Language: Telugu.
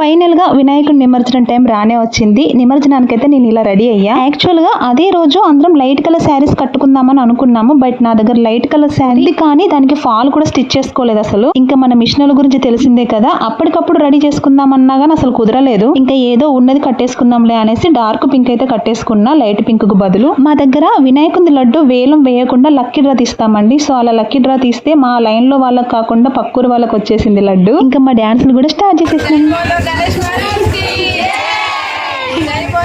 ఫైనల్గా వినాయకుడు నిమజ్జనం టైం రానే వచ్చింది. నిమజ్జనానికి అయితే నేను ఇలా రెడీ అయ్యా. యాక్చువల్గా అదే రోజు అందరం లైట్ కలర్ శారీస్ కట్టుకుందామని అనుకున్నాము. బట్ నా దగ్గర లైట్ కలర్ శారీ కానీ దానికి ఫాల్ కూడా స్టిచ్ చేసుకోలేదు అసలు. ఇంకా మన మిషన్ల గురించి తెలిసిందే కదా. అప్పటికప్పుడు రెడీ చేసుకుందామన్నా కానీ అసలు కుదరలేదు. ఇంకా ఏదో ఉన్నది కట్టేసుకుందాంలే అనేసి డార్క్ పింక్ అయితే కట్టేసుకున్నా. లైట్ పింక్కు బదులు. మా దగ్గర వినాయకుని లడ్డు వేలం వేయకుండా లక్కీ డ్రా తీస్తామండి. సో అలా లక్కీ డ్రా తీస్తే మా లైన్లో వాళ్ళకి కాకుండా పక్కూరు వాళ్ళకి వచ్చేసింది లడ్డు. ఇంకా మా డాన్సులు కూడా స్టార్ట్ చేసేసాను. Dahil po